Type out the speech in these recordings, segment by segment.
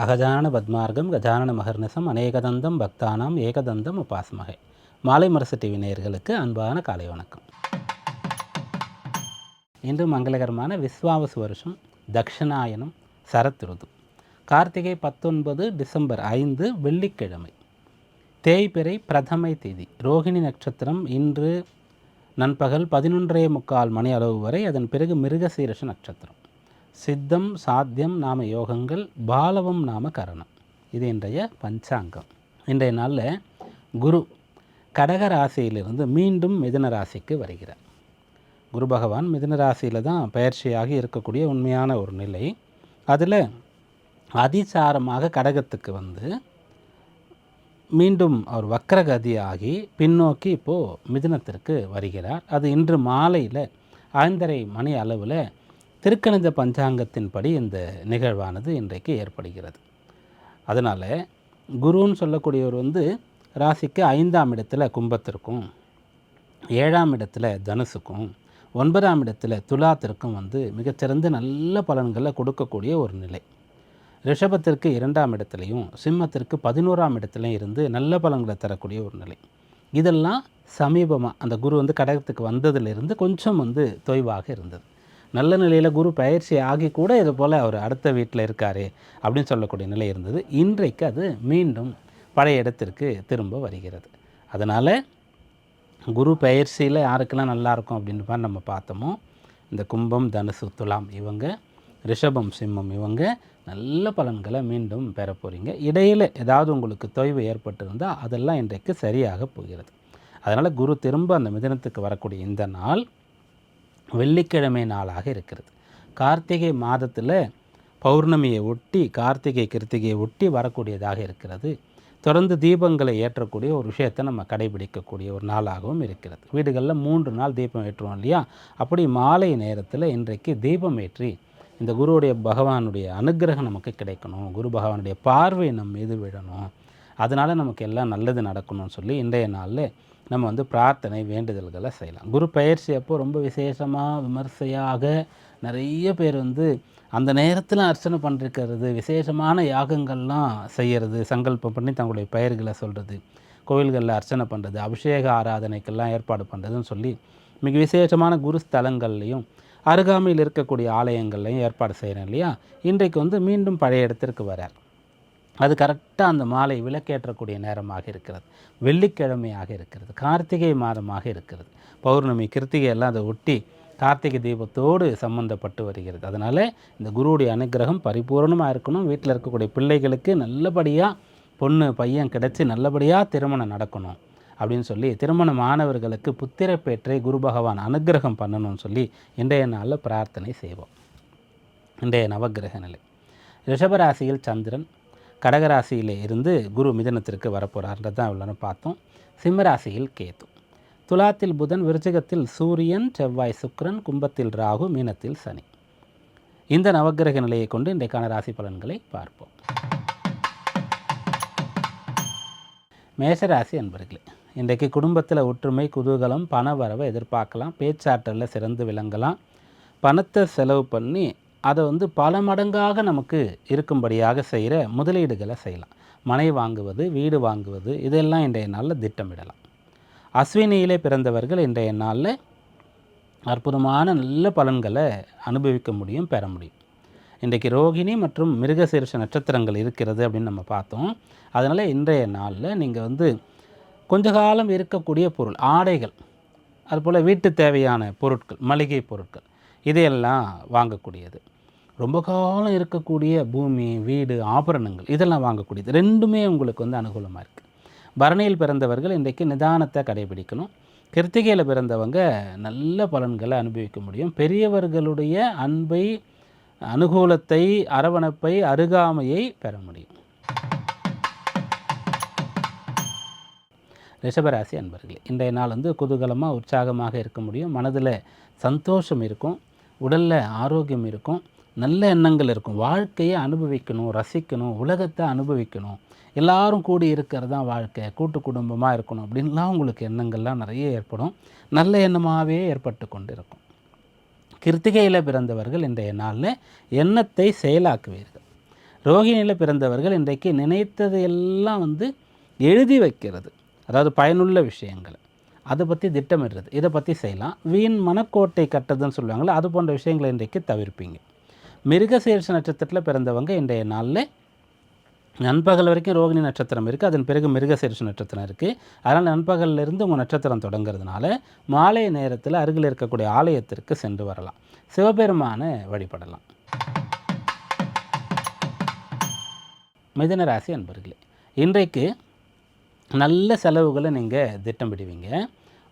அகஜான பத்மார்க்கம் கஜானன மகர்நிசம் அநேகதந்தம் பக்தானாம் ஏகதந்தம் உபாஸ்மகை மாலை மரசு டிவி நேயர்களுக்கு அன்பான காலை வணக்கம். இன்று மங்களகரமான விஸ்வாவசு வருஷம் தக்ஷணாயனம் சரத் ருது கார்த்திகை பத்தொன்பது டிசம்பர் ஐந்து வெள்ளிக்கிழமை. தேய்பிறை பிரதமை தேதி. ரோகிணி நட்சத்திரம் இன்று நண்பகல் பதினொன்றே முக்கால் மணி அளவு வரை அதன் பிறகு மிருகசீரஷ நட்சத்திரம். சித்தம் சாத்தியம் நாம யோகங்கள் பாலவம் நாம கரணம். இது இன்றைய பஞ்சாங்கம். இன்றைய நாளில் குரு கடக ராசியிலிருந்து மீண்டும் மிதுன ராசிக்கு வருகிறார். குரு பகவான் மிதுன ராசியில் தான் பயிற்சியாகி இருக்கக்கூடிய உண்மையான ஒரு நிலை. அதில் அதிசாரமாக கடகத்துக்கு வந்து மீண்டும் அவர் வக்கரகதியாகி பின்னோக்கி இப்போது மிதுனத்திற்கு வருகிறார். அது இன்று மாலையில் ஐந்தரை மணி அளவில் திருக்கணித பஞ்சாங்கத்தின்படி இந்த நிகழ்வானது இன்றைக்கு ஏற்படுகிறது. அதனால் குருன்னு சொல்லக்கூடியவர் வந்து ராசிக்கு ஐந்தாம் இடத்துல கும்பத்திற்கும் ஏழாம் இடத்துல தனுசுக்கும் ஒன்பதாம் இடத்துல துலாத்திற்கும் வந்து மிகச்சிறந்த நல்ல பலன்களை கொடுக்கக்கூடிய ஒரு நிலை. ரிஷபத்திற்கு இரண்டாம் இடத்துலையும் சிம்மத்திற்கு பதினோராம் இடத்துலையும் இருந்து நல்ல பலன்களை தரக்கூடிய ஒரு நிலை. இதெல்லாம் சமீபமாக அந்த குரு வந்து கடகத்துக்கு வந்ததிலிருந்து கொஞ்சம் வந்து தொய்வாக இருந்தது. நல்ல நிலையில் குரு பயிற்சி ஆகி கூட இது போல் அவர் அடுத்த வீட்டில் இருக்கார் அப்படின்னு சொல்லக்கூடிய நிலை இருந்தது. இன்றைக்கு அது மீண்டும் பழைய இடத்திற்கு திரும்ப வருகிறது. அதனால் குரு பயிற்சியில் யாருக்கெல்லாம் நல்லாயிருக்கும் அப்படின்னு மாதிரி நம்ம பார்த்தோமோ இந்த கும்பம் தனுசு துலாம் இவங்க ரிஷபம் சிம்மம் இவங்க நல்ல பலன்களை மீண்டும் பெற போகிறீங்க இடையில் ஏதாவது உங்களுக்கு தொய்வு ஏற்பட்டிருந்தால் அதெல்லாம் இன்றைக்கு சரியாக போகிறது. அதனால் குரு திரும்ப அந்த மிதனத்துக்கு வரக்கூடிய இந்த நாள் வெள்ளிக்கிழமை நாளாக இருக்கிறது. கார்த்திகை மாதத்தில் பௌர்ணமியை ஒட்டி கார்த்திகை கிருத்திகையை ஒட்டி வரக்கூடியதாக இருக்கிறது. தொடர்ந்து தீபங்களை ஏற்றக்கூடிய ஒரு விஷயத்தை நம்ம கடைபிடிக்கக்கூடிய ஒரு நாளாகவும் இருக்கிறது. வீடுகளில் மூன்று நாள் தீபம் ஏற்றுவோம் இல்லையா? அப்படி மாலை நேரத்தில் இன்றைக்கு தீபம் ஏற்றி இந்த குருவுடைய பகவானுடைய அனுகிரகம் நமக்கு கிடைக்கணும். குரு பகவானுடைய பார்வை நம் மீது விழணும். அதனால் நமக்கு எல்லாம் நல்லது நடக்கணும்னு சொல்லி இன்றைய நாளில் நம்ம வந்து பிரார்த்தனை வேண்டுதல்களை செய்யலாம். குரு பயிற்சி அப்போ ரொம்ப விசேஷமாக விமர்சையாக நிறைய பேர் வந்து அந்த நேரத்தில் அர்ச்சனை பண்ணிருக்கிறது விசேஷமான யாகங்கள்லாம் செய்கிறது சங்கல்பம் பண்ணி தங்களுடைய பெயர்களை சொல்கிறது கோவில்களில் அர்ச்சனை பண்ணுறது அபிஷேக ஆராதனைக்கெல்லாம் ஏற்பாடு பண்ணுறதுன்னு சொல்லி மிக விசேஷமான குரு ஸ்தலங்கள்லையும் அருகாமையில் இருக்கக்கூடிய ஆலயங்கள்லையும் ஏற்பாடு செய்கிறேன் இல்லையா? இன்றைக்கு வந்து மீண்டும் பழைய இடத்திற்கு வரார் அது கரெக்டாக அந்த மாலை விளக்கேற்றக்கூடிய நேரமாக இருக்கிறது. வெள்ளிக்கிழமையாக இருக்கிறது. கார்த்திகை மாதமாக இருக்கிறது. பௌர்ணமி கிருத்திகை எல்லாம் அதை ஒட்டி கார்த்திகை தீபத்தோடு சம்பந்தப்பட்டு வருகிறது. அதனால் இந்த குருவுடைய அனுகிரகம் பரிபூர்ணமாக இருக்கணும். வீட்டில் இருக்கக்கூடிய பிள்ளைகளுக்கு நல்லபடியாக பொண்ணு பையன் கிடச்சி நல்லபடியாக திருமணம் நடக்கணும் அப்படின்னு சொல்லி திருமண மாணவர்களுக்கு புத்திரப்பேற்றை குரு பகவான் அனுகிரகம் பண்ணணும்னு சொல்லி இன்றைய நாளில் பிரார்த்தனை செய்வோம். இன்றைய நவகிரக நிலை. ரிஷபராசியில் சந்திரன் கடகராசியிலே இருந்து குரு மிதனத்திற்கு வரப்போகிறார்ன்றது தான் இவ்வளோ பார்த்தோம். சிம்மராசியில் கேத்து துலாத்தில் புதன் விருச்சிகத்தில் சூரியன் செவ்வாய் சுக்கரன் கும்பத்தில் ராகு மீனத்தில் சனி. இந்த நவகிரக நிலையை கொண்டு இன்றைக்கான ராசி பலன்களை பார்ப்போம். மேஷராசி அன்பர்களே இன்றைக்கு குடும்பத்தில் ஒற்றுமை குதூகலம் பண வரவை எதிர்பார்க்கலாம் பேச்சாற்றலில் சிறந்து விளங்கலாம். பணத்தை செலவு பண்ணி அதை வந்து பல மடங்காக நமக்கு இருக்கும்படியாக செய்கிற முதலீடுகளை செய்யலாம். மனை வாங்குவது வீடு வாங்குவது இதெல்லாம் இன்றைய நாளில் திட்டமிடலாம். அஸ்வினியிலே பிறந்தவர்கள் இன்றைய நாளில் அற்புதமான நல்ல பலன்களை அனுபவிக்க முடியும் பெற முடியும். இன்றைக்கு ரோகிணி மற்றும் மிருகசீர்ஷ நட்சத்திரங்கள் இருக்கிறது அப்படின்னு நம்ம பார்த்தோம். அதனால் இன்றைய நாளில் நீங்கள் வந்து கொஞ்ச காலம் இருக்கக்கூடிய பொருள் ஆடைகள் அதுபோல் வீட்டு தேவையான பொருட்கள் மளிகை பொருட்கள் இதையெல்லாம் வாங்கக்கூடியது. ரொம்ப காலம் இருக்கக்கூடிய பூமி வீடு ஆபரணங்கள் இதெல்லாம் வாங்கக்கூடியது ரெண்டுமே உங்களுக்கு வந்து அனுகூலமாக இருக்குது பரணியில் பிறந்தவர்கள் இன்றைக்கு நிதானத்தை கடைபிடிக்கணும். கிருத்திகையில் பிறந்தவங்க நல்ல பலன்களை அனுபவிக்க முடியும். பெரியவர்களுடைய அன்பை அனுகூலத்தை அரவணைப்பை அருகாமையை பெற முடியும். ரிஷபராசி அன்பர்களே இன்றைய நாள் வந்து குதூகலமாக உற்சாகமாக இருக்க முடியும். மனதில் சந்தோஷம் இருக்கும். உடலில் ஆரோக்கியம் இருக்கும். நல்ல எண்ணங்கள் இருக்கும். வாழ்க்கையை அனுபவிக்கணும் ரசிக்கணும் உலகத்தை அனுபவிக்கணும். எல்லாரும் கூடி இருக்கிறது தான் வாழ்க்கை. கூட்டு குடும்பமாக இருக்கணும் அப்படின்லாம் உங்களுக்கு எண்ணங்கள்லாம் நிறைய ஏற்படும். நல்ல எண்ணமாகவே ஏற்பட்டு கொண்டு இருக்கும் கிருத்திகையில் பிறந்தவர்கள் இன்றைய நாளில் எண்ணத்தை செயலாக்குவீர்கள். ரோகிணியில் பிறந்தவர்கள் இன்றைக்கு நினைத்தது எல்லாம் வந்து எழுதி வைக்கிறது. அதாவது பயனுள்ள விஷயங்களை. அதை பற்றி திட்டமிடுறது. இதை பற்றி செய்யலாம். வீண் மனக்கோட்டை கட்டுறதுன்னு சொல்லுவாங்களே அது போன்ற விஷயங்களை இன்றைக்கு தவிர்ப்பீங்க. மிருகசீர்ஷ நட்சத்திரத்தில் பிறந்தவங்க இன்றைய நாளில். நண்பகல் வரைக்கும் ரோகிணி நட்சத்திரம் இருக்குது அதன் பிறகு மிருகசீர்ஷ நட்சத்திரம் இருக்குது அதனால் நண்பகல்லிருந்து உங்கள் நட்சத்திரம் தொடங்குறதுனால மாலை நேரத்தில் அருகில் இருக்கக்கூடிய ஆலயத்திற்கு சென்று வரலாம். சிவபெருமானை வழிபடலாம். மிதனராசி அன்பர்களே இன்றைக்கு நல்ல செலவுகளை நீங்கள் திட்டமிடுவீங்க.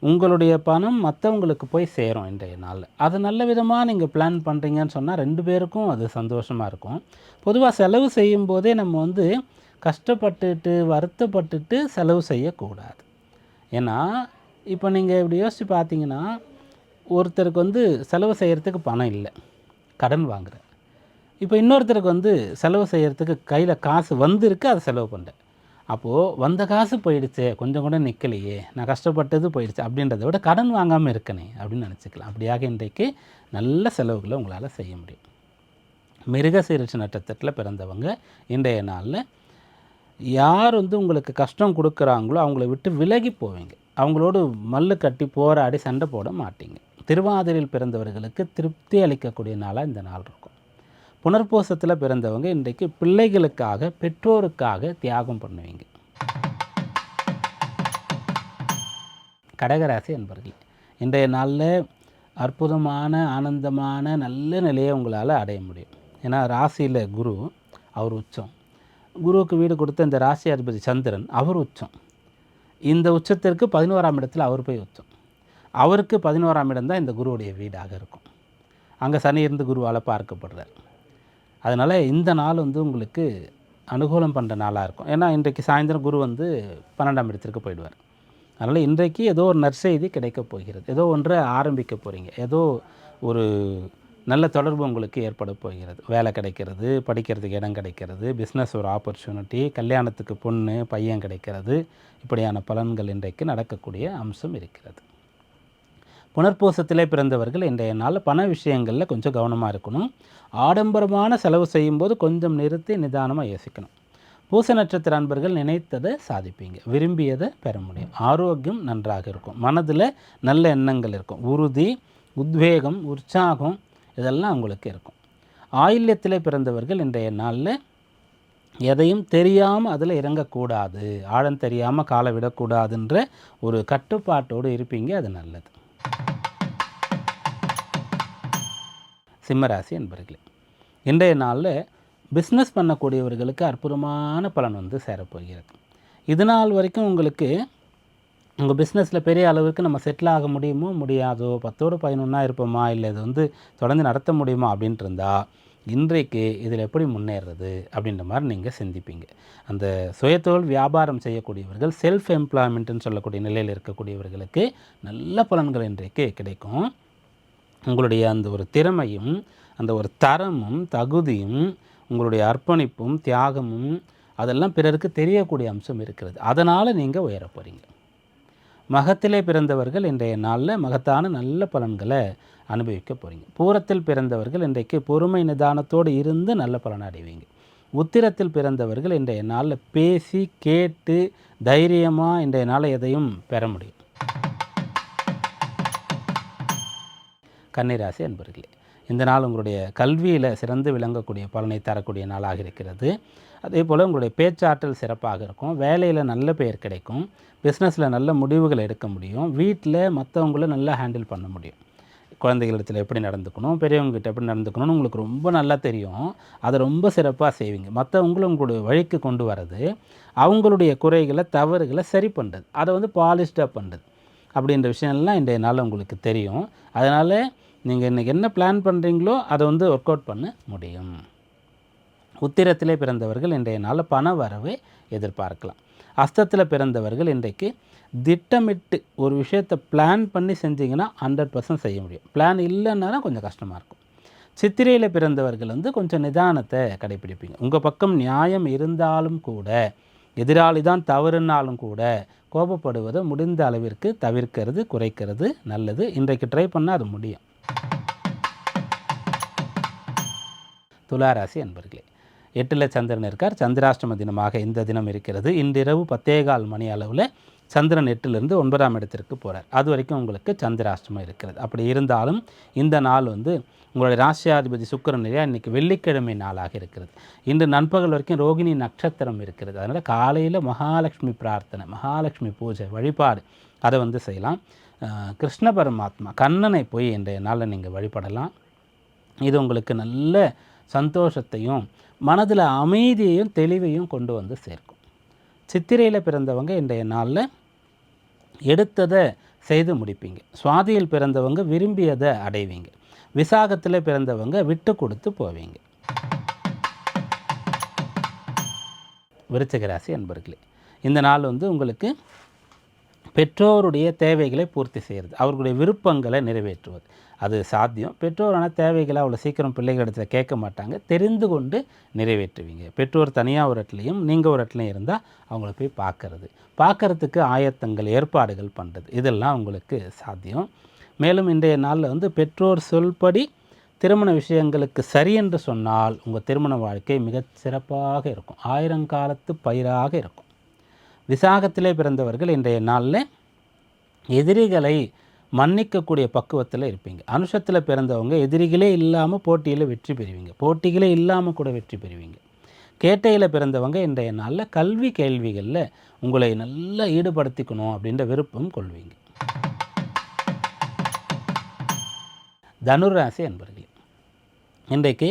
உங்களுடைய பணம் மற்றவங்களுக்கு போய் சேரும் இன்றைய நாளில். அது நல்ல விதமாக நீங்கள் பிளான் பண்ணுறீங்கன்னு சொன்னால் ரெண்டு பேருக்கும் அது சந்தோஷமாக இருக்கும். பொதுவாக செலவு செய்யும் போதே நம்ம வந்து கஷ்டப்பட்டுட்டு வருத்தப்பட்டுட்டு செலவு செய்யக்கூடாது. ஏன்னா இப்போ நீங்கள் இப்படி யோசித்து பார்த்தீங்கன்னா ஒருத்தருக்கு வந்து செலவு செய்கிறதுக்கு பணம் இல்லை. கடன் வாங்குகிறேன் இப்போ இன்னொருத்தருக்கு வந்து செலவு செய்கிறதுக்கு கையில் காசு வந்திருக்கு அதை செலவு பண்ணுறேன் அப்போது வந்த காசு போயிடுச்சே கொஞ்சம் கூட நிற்கலையே நான் கஷ்டப்பட்டது போயிடுச்சு அப்படின்றத விட கடன் வாங்காமல் இருக்கனே அப்படின்னு நினச்சிக்கலாம். அப்படியாக இன்றைக்கு நல்ல செலவுகளை உங்களால் செய்ய முடியும். மிருக சீரட்சி நட்சத்திரத்தில் பிறந்தவங்க இன்றைய நாளில் யார் வந்து உங்களுக்கு கஷ்டம் கொடுக்குறாங்களோ அவங்கள விட்டு விலகி போவீங்க. அவங்களோடு மல்லு கட்டி போராடி சண்டை போட மாட்டீங்க. திருவாதிரையில் பிறந்தவர்களுக்கு திருப்தி அளிக்கக்கூடிய நாளாக இந்த நாள் இருக்கும். புனர்பூசத்தில் பிறந்தவங்க இன்றைக்கு பிள்ளைகளுக்காக பெற்றோருக்காக தியாகம் பண்ணுவீங்க. கடகராசி என்பர்கள் இன்றைய நாளில் அற்புதமான ஆனந்தமான நல்ல நிலையை உங்களால் அடைய முடியும். ஏன்னா ராசியில் குரு அவர் உச்சம். குருவுக்கு வீடு கொடுத்த இந்த ராசி அதிபதி சந்திரன் அவர் உச்சம். இந்த உச்சத்திற்கு பதினோராம் இடத்தில் அவர் போய் உச்சம். அவருக்கு பதினோராம் இடம் தான் இந்த குருவுடைய வீடாக இருக்கும். அங்கே சனி இருந்து குருவால் பார்க்கப்படுறார். அதனால் இந்த நாள் வந்து உங்களுக்கு அனுகூலம் பண்ணுற நாளாக இருக்கும். ஏன்னா இன்றைக்கு சாயந்தரம் குரு வந்து பன்னெண்டாம் இடத்திற்கு போயிடுவார். அதனால் இன்றைக்கு ஏதோ ஒரு நற்செய்தி கிடைக்கப் போகிறது. ஏதோ ஒன்றை ஆரம்பிக்க போகிறீங்க ஏதோ ஒரு நல்ல தொடர்பு உங்களுக்கு ஏற்பட போகிறது. வேலை கிடைக்கிறது படிக்கிறதுக்கு இடம் கிடைக்கிறது பிஸ்னஸ் ஒரு ஆப்பர்ச்சுனிட்டி கல்யாணத்துக்கு பொண்ணு பையன் கிடைக்கிறது இப்படியான பலன்கள் இன்றைக்கு நடக்கக்கூடிய அம்சம் இருக்கிறது. புனர்பூசத்திலே பிறந்தவர்கள் இன்றைய நாள் பண விஷயங்களில் கொஞ்சம் கவனமாக இருக்கணும். ஆடம்பரமான செலவு செய்யும்போது கொஞ்சம் நிறுத்தி நிதானமாக யோசிக்கணும். பூச நட்சத்திர அன்பர்கள் நினைத்ததை சாதிப்பீங்க. விரும்பியதை பெற முடியும். ஆரோக்கியம் நன்றாக இருக்கும். மனதில் நல்ல எண்ணங்கள் இருக்கும். உறுதி உத்வேகம் உற்சாகம் இதெல்லாம் உங்களுக்கு இருக்கும். ஆயில்யத்தில் பிறந்தவர்கள் இன்றைய நாளில் எதையும் தெரியாமல் அதில் இறங்கக்கூடாது. ஆழம் தெரியாமல் காலை விடக்கூடாதுன்ற ஒரு கட்டுப்பாட்டோடு இருப்பீங்க. அது நல்லது. சிம்மராசி என்பர்களே இன்றைய நாளில் பிஸ்னஸ் பண்ணக்கூடியவர்களுக்கு அற்புதமான பலன் வந்து சேரப்போகிறது. இது நாள் வரைக்கும் உங்களுக்கு உங்கள் பிஸ்னஸில் பெரிய அளவுக்கு நம்ம செட்டில் ஆக முடியுமோ முடியாதோ பத்தோடு பதினொன்றா இருப்போமா இல்லை இது வந்து தொடர்ந்து நடத்த முடியுமா அப்படின்ட்டு இருந்தால் இன்றைக்கு இதில் எப்படி முன்னேறது அப்படின்ற மாதிரி நீங்கள் சிந்திப்பீங்க. அந்த சுயத்தொழில் வியாபாரம் செய்யக்கூடியவர்கள் செல்ஃப் எம்ப்ளாய்மெண்ட்டுன்னு சொல்லக்கூடிய நிலையில் இருக்கக்கூடியவர்களுக்கு நல்ல பலன்கள் இன்றைக்கு கிடைக்கும். உங்களுடைய அந்த ஒரு திறமையும் அந்த ஒரு தரமும் தகுதியும் உங்களுடைய அர்ப்பணிப்பும் தியாகமும் அதெல்லாம் பிறருக்கு தெரியக்கூடிய அம்சம் இருக்கிறது. அதனால் நீங்கள் உயரப்போகிறீங்க மகத்திலே பிறந்தவர்கள் இன்றைய நாளில் மகத்தான நல்ல பலன்களை அனுபவிக்க போகிறீங்க பூரத்தில் பிறந்தவர்கள் இன்றைக்கு பொறுமை நிதானத்தோடு இருந்து நல்ல பலன் அடைவீங்க. உத்திரத்தில் பிறந்தவர்கள் இன்றைய நாளில் பேசி கேட்டு தைரியமாக இன்றைய நாளை எதையும் பெற முடியும். கன்னிராசி அன்பர்களே இந்த நாள் உங்களுடைய கல்வியில் சிறந்து விளங்கக்கூடிய பலனை தரக்கூடிய நாளாக இருக்கிறது. அதே போல் உங்களுடைய பேச்சாற்றல் சிறப்பாக இருக்கும் வேலையில் நல்ல பெயர் கிடைக்கும் பிஸ்னஸில் நல்ல முடிவுகள் எடுக்க முடியும் வீட்டில் மற்றவங்கள நல்லா ஹேண்டில் பண்ண முடியும். குழந்தைகளிடத்தில் எப்படி நடந்துக்கணும் பெரியவங்ககிட்ட எப்படி நடந்துக்கணும்னு உங்களுக்கு ரொம்ப நல்லா தெரியும். அதை ரொம்ப சிறப்பாக செய்வீங்க. மற்றவங்களும் உங்களுடைய வழிக்கு கொண்டு வர்றது அவங்களுடைய குறைகளை தவறுகளை சரி பண்ணுறது அதை வந்து பாலிஷ்டாக பண்ணுறது அப்படின்ற விஷயம்லாம் இன்றைய நாள் உங்களுக்கு தெரியும். அதனால் நீங்கள் இன்றைக்கி என்ன பிளான் பண்ணுறீங்களோ அதை வந்து ஒர்க் அவுட் பண்ண முடியும். உத்திரத்திலே பிறந்தவர்கள் இன்றைய நாள் பண வரவை எதிர்பார்க்கலாம். அஸ்தத்தில் பிறந்தவர்கள் இன்றைக்கு திட்டமிட்டு ஒரு விஷயத்தை பிளான் பண்ணி செஞ்சிங்கன்னா ஹண்ட்ரட் பர்சன்ட் செய்ய முடியும். பிளான் இல்லைன்னா கொஞ்சம் கஷ்டமாக இருக்கும். சித்திரையில் பிறந்தவர்கள் வந்து கொஞ்சம் நிதானத்தை கடைப்பிடிப்பீங்க உங்கள் பக்கம் நியாயம் இருந்தாலும் கூட எதிராளி தான் தவறுனாலும் கூட கோபப்படுவதை முடிந்த அளவிற்கு தவிர்க்கிறது குறைக்கிறது நல்லது. இன்றைக்கு ட்ரை பண்ணால் அது முடியும். துளாராசி அன்பர்களே எட்டில் சந்திரன் இருக்கார். சந்திராஷ்டம தினமாக இந்த தினம் இருக்கிறது. இன்றிரவு பத்தேகால் மணி அளவில் சந்திரன் எட்டிலிருந்து ஒன்பதாம் இடத்திற்கு போகிறார் அது வரைக்கும் உங்களுக்கு சந்திராஷ்டமம் இருக்கிறது. அப்படி இருந்தாலும் இந்த நாள் வந்து உங்களுடைய ராசியாதிபதி சுக்கரன் இல்லையா? இன்றைக்கி வெள்ளிக்கிழமை நாளாக இருக்கிறது. இன்று நண்பகல் வரைக்கும் ரோகிணி நட்சத்திரம் இருக்கிறது. அதனால் காலையில் மகாலட்சுமி பிரார்த்தனை மகாலட்சுமி பூஜை வழிபாடு அதை வந்து செய்யலாம். கிருஷ்ண பரமாத்மா கண்ணனை போய் இன்றைய நாளில் நீங்கள் வழிபடலாம். இது உங்களுக்கு நல்ல சந்தோஷத்தையும் மனதில் அமைதியையும் தெளிவையும் கொண்டு வந்து சேர்க்கும். சித்திரையில் பிறந்தவங்க இன்றைய நாளில் எடுத்ததை செய்து முடிப்பீங்க. சுவாதியில் பிறந்தவங்க விரும்பியதை அடைவீங்க. விசாகத்தில் பிறந்தவங்க விட்டு கொடுத்து போவீங்க. விருச்சிகராசி அன்பர்களே இந்த நாள் வந்து உங்களுக்கு பெற்றோருடைய தேவைகளை பூர்த்தி செய்கிறது. அவர்களுடைய விருப்பங்களை நிறைவேற்றுவது. அது சாத்தியம். பெற்றோரான தேவைகளை அவ்வளோ சீக்கிரம் பிள்ளைகள் கேட்க மாட்டாங்க. தெரிந்து கொண்டு நிறைவேற்றுவீங்க. பெற்றோர் தனியாக ஒரு இடத்துலையும் நீங்கள் ஒரு இடத்துலையும் இருந்தால் அவங்கள போய் பார்க்கறது. பார்க்கறதுக்கு ஆயத்தங்கள் ஏற்பாடுகள் பண்ணுறது இதெல்லாம் உங்களுக்கு சாத்தியம். மேலும் இன்றைய நாளில் வந்து பெற்றோர் சொல்படி திருமண விஷயங்களுக்கு சரி என்று சொன்னால் உங்கள் திருமண வாழ்க்கை மிகச் சிறப்பாக இருக்கும். ஆயிரங்காலத்து பயிராக இருக்கும். விசாகத்திலே பிறந்தவர்கள் இன்றைய நாளில் எதிரிகளை மன்னிக்கக்கூடிய பக்குவத்தில் இருப்பீங்க. அனுஷத்தில் பிறந்தவங்க எதிரிகளே இல்லாமல் போட்டியில் வெற்றி பெறுவீங்க. போட்டிகளே இல்லாமல் கூட வெற்றி பெறுவீங்க. கேட்டையில் பிறந்தவங்க இன்றைய நாளில் கல்வி கேள்விகளில் உங்களை நல்லா ஈடுபடுத்திக்கணும் அப்படின்ற விருப்பம் கொள்வீங்க. தனுராசி அன்பர்களே இன்றைக்கு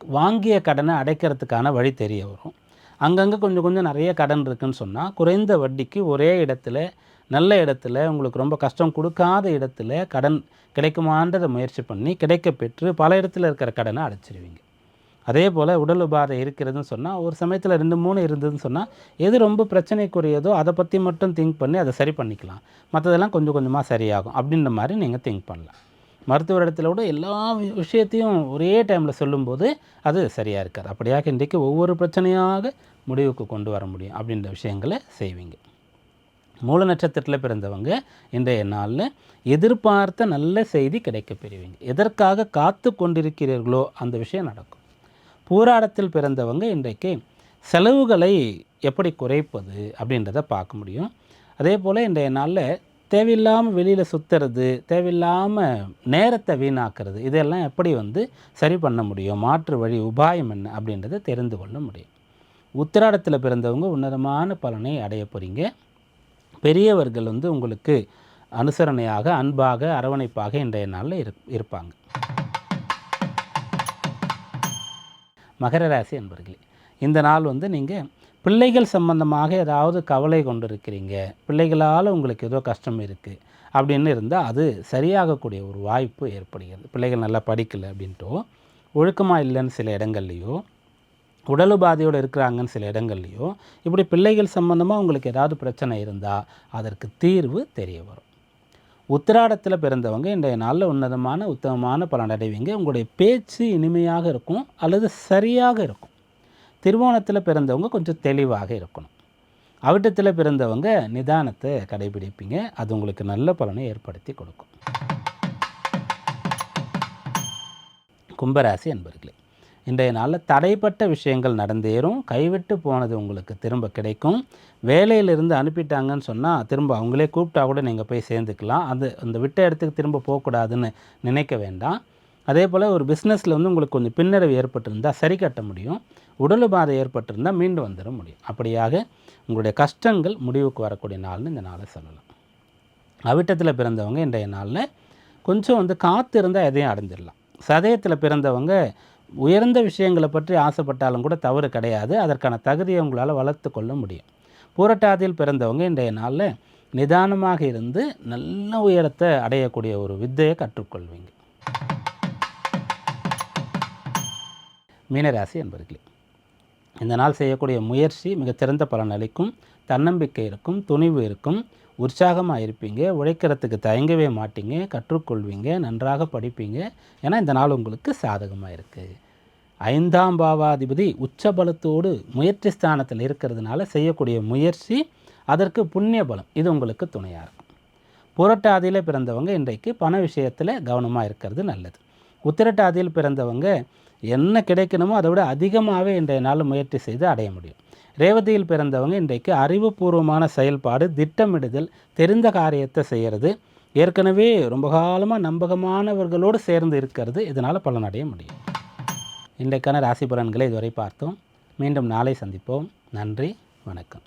வாங்கிய கடனை அடைக்கிறதுக்கான வழி தெரிய வரும். அங்கங்கே கொஞ்சம் கொஞ்சம் நிறைய கடன் இருக்குன்னு சொன்னால் குறைந்த வட்டிக்கு ஒரே இடத்துல நல்ல இடத்துல உங்களுக்கு ரொம்ப கஷ்டம் கொடுக்காத இடத்துல கடன் கிடைக்குமான்றதை முயற்சி பண்ணி கிடைக்க பெற்று பல இடத்துல இருக்கிற கடனை அடைச்சிருவீங்க. அதே போல் உடல் உபாதை இருக்கிறதுன்னு சொன்னால் ஒரு சமயத்தில் ரெண்டு மூணு இருந்ததுன்னு சொன்னால் எது ரொம்ப பிரச்சனைக்குரியதோ அதை பற்றி மட்டும் திங்க் பண்ணி அதை சரி பண்ணிக்கலாம். மற்றதெல்லாம் கொஞ்சம் கொஞ்சமாக சரியாகும் அப்படின்ற மாதிரி நீங்கள் திங்க் பண்ணலாம். மருத்துவர் இடத்துல கூட எல்லா விஷயத்தையும் ஒரே டைமில் சொல்லும்போது அது சரியாக இருக்காது. அப்படியாக இன்றைக்கு ஒவ்வொரு பிரச்சனையாக முடிவுக்கு கொண்டு வர முடியும் அப்படின்ற விஷயங்களை செய்வீங்க. மூல நட்சத்திரத்தில் பிறந்தவங்க இன்றைய நாளில் எதிர்பார்த்த நல்ல செய்தி கிடைக்க பெறுவீங்க. எதற்காக காத்து கொண்டிருக்கிறீர்களோ அந்த விஷயம் நடக்கும். பூராடத்தில் பிறந்தவங்க இன்றைக்கு செலவுகளை எப்படி குறைப்பது அப்படின்றத பார்க்க முடியும். அதே போல் இன்றைய நாளில் தேவையில்லாமல் வெளியில் சுற்றுறது தேவையில்லாமல் நேரத்தை வீணாக்கிறது இதெல்லாம் எப்படி வந்து சரி பண்ண முடியும்? மாற்று வழி உபாயம் என்ன? அப்படின்றத தெரிந்து கொள்ள முடியும். உத்திராடத்தில் பிறந்தவங்க உன்னதமான பலனை அடைய போகிறீங்க பெரியவர்கள் வந்து உங்களுக்கு அனுசரணையாக அன்பாக அரவணைப்பாக இன்றைய நாளில் இரு இருப்பாங்க. மகர ராசி அன்பர்களே இந்த நாள் வந்து நீங்கள் பிள்ளைகள் சம்பந்தமாக ஏதாவது கவலை கொண்டு இருக்கிறீங்க பிள்ளைகளால் உங்களுக்கு ஏதோ கஷ்டம் இருக்குது அப்படின்னு இருந்தால் அது சரியாகக்கூடிய ஒரு வாய்ப்பு ஏற்படுகிறது. பிள்ளைகள் நல்லா படிக்கலை அப்படின்ட்டோ ஒழுக்கமாக இல்லைன்னு சில இடங்கள்லையோ உடல் உபாதையோடு இருக்கிறாங்கன்னு சில இடங்கள்லையோ இப்படி பிள்ளைகள் சம்பந்தமாக உங்களுக்கு ஏதாவது பிரச்சனை இருந்தால் அதற்கு தீர்வு தெரிய வரும். உத்திராடத்தில் பிறந்தவங்க இன்றைய நாளில் உன்னதமான உத்தமமான பலன் அடைவீங்க. உங்களுடைய பேச்சு இனிமையாக இருக்கும் அல்லது சரியாக இருக்கும். திருவோணத்தில் பிறந்தவங்க கொஞ்சம் தெளிவாக இருக்கணும். அவிட்டத்தில் பிறந்தவங்க நிதானத்தை கடைபிடிப்பீங்க. அது உங்களுக்கு நல்ல பலனை ஏற்படுத்தி கொடுக்கும். கும்பராசி அன்பர்களே இன்றைய நாளில் தடைப்பட்ட விஷயங்கள் நடந்தேறும். கைவிட்டு போனது உங்களுக்கு திரும்ப கிடைக்கும். வேலையிலிருந்து அனுப்பிட்டாங்கன்னு சொன்னால் திரும்ப அவங்களே கூப்பிட்டா கூட நீங்கள் போய் சேர்ந்துக்கலாம். அது அந்த விட்ட இடத்துக்கு திரும்ப போகக்கூடாதுன்னு நினைக்க வேண்டாம். அதே போல் ஒரு பிஸ்னஸில் வந்து உங்களுக்கு கொஞ்சம் பின்னடைவு ஏற்பட்டிருந்தால் சரி கட்ட முடியும். உடல் பாதை ஏற்பட்டிருந்தால் மீண்டு வந்துட முடியும். அப்படியாக உங்களுடைய கஷ்டங்கள் முடிவுக்கு வரக்கூடிய நாள்னு இந்த நாளை சொல்லலாம். அவிட்டத்தில் பிறந்தவங்க இன்றைய நாளில் கொஞ்சம் வந்து காத்து இருந்தால் எதையும் அடைஞ்சிடலாம். சதயத்தில் பிறந்தவங்க உயர்ந்த விஷயங்களை பற்றி ஆசைப்பட்டாலும் கூட தவறு கிடையாது. அதற்கான தகுதியை உங்களால் வளர்த்து கொள்ள முடியும். பூரட்டாதியில் பிறந்தவங்க இன்றைய நாளில் நிதானமாக இருந்து நல்ல உயரத்தை அடையக்கூடிய ஒரு வித்தையை கற்றுக்கொள்வீங்க. மீனராசி என்பர்களே இந்த நாள் செய்யக்கூடிய முயற்சி மிகச்சிறந்த பலன் அளிக்கும் தன்னம்பிக்கை இருக்கும் துணிவு இருக்கும் உற்சாகமாக இருப்பீங்க உழைக்கிறதுக்கு தயங்கவே மாட்டீங்க கற்றுக்கொள்வீங்க நன்றாக படிப்பீங்க. ஏன்னா இந்த நாள் உங்களுக்கு சாதகமாக இருக்குது ஐந்தாம் பாவாதிபதி உச்சபலத்தோடு முயற்சி ஸ்தானத்தில் இருக்கிறதுனால செய்யக்கூடிய முயற்சி அதற்கு புண்ணிய பலம் இது உங்களுக்கு துணையாக இருக்கும். புரட்டாதியில் பிறந்தவங்க இன்றைக்கு பண விஷயத்தில் கவனமாக இருக்கிறது நல்லது. உத்திரட்டாதியில் பிறந்தவங்க என்ன கிடைக்கணுமோ அதை விட அதிகமாகவே இன்றைய நாள் முயற்சி செய்து அடைய முடியும். ரேவதியில் பிறந்தவங்க இன்றைக்கு அறிவுபூர்வமான செயல்பாடு திட்டமிடுதல் தெரிந்த காரியத்தை செய்கிறது ஏற்கனவே ரொம்ப காலமாக நம்பகமானவர்களோடு சேர்ந்து இருக்கிறது இதனால் பலனடைய முடியும். இன்றைக்கான ராசி பலன்களை இதுவரை பார்த்தோம். மீண்டும் நாளை சந்திப்போம். நன்றி வணக்கம்.